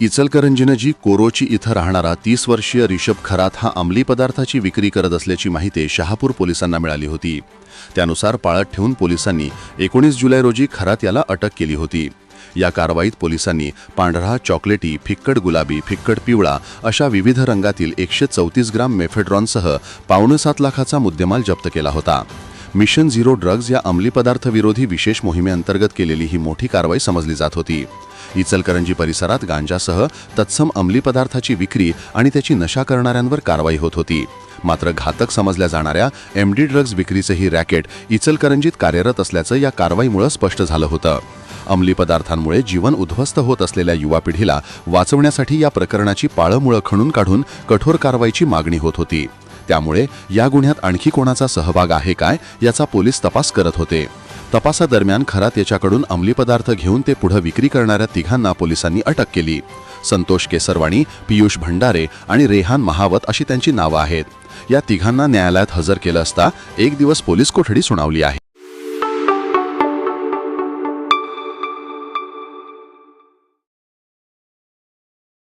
इचलकरंजीनजी कोरोची इथं राहणारा तीस वर्षीय रिषभ खरात हा अंमली पदार्थाची विक्री करत असल्याची माहिती शहापूर पोलिसांना मिळाली होती. त्यानुसार पाळत ठेवून पोलिसांनी एकोणीस जुलै रोजी खरात याला अटक केली होती. या कारवाईत पोलिसांनी पांढरा चॉकलेटी फिक्कट गुलाबी फिक्कट पिवळा अशा विविध रंगातील एकशे चौतीस ग्राम मेफेड्रॉनसह पावणे सात लाखाचा मुद्देमाल जप्त केला होता. मिशन झिरो ड्रग्ज या अंमली पदार्थ विरोधी विशेष मोहिमेअंतर्गत केलेली ही मोठी कारवाई समजली जात होती. इचलकरंजी परिसरात गांजासह तत्सम अंमली पदार्थाची विक्री आणि त्याची नशा करणाऱ्यांवर कारवाई होत होती. मात्र घातक समजल्या जाणाऱ्या एम डी ड्रग्ज विक्रीचं ही रॅकेट इचलकरंजीत कार्यरत असल्याचं या कारवाईमुळे स्पष्ट झालं होतं. अंमली पदार्थांमुळे जीवन उद्ध्वस्त होत असलेल्या युवा पिढीला वाचवण्यासाठी या प्रकरणाची पाळंमुळं खणून काढून कठोर कारवाईची मागणी होत होती. त्यामुळे या गुन्ह्यात आणखी कोणाचा सहभाग आहे काय याचा पोलीस तपास करत होते. तपासादरम्यान खरात याच्याकडून अंमली पदार्थ घेऊन ते पुढे विक्री करणाऱ्या तिघांना पोलिसांनी अटक केली. संतोष केसरवाणी पियुष भंडारे आणि रेहान महावत अशी त्यांची नावं आहेत. या तिघांना न्यायालयात हजर केलं असता एक दिवस पोलीस कोठडी सुनावली आहे.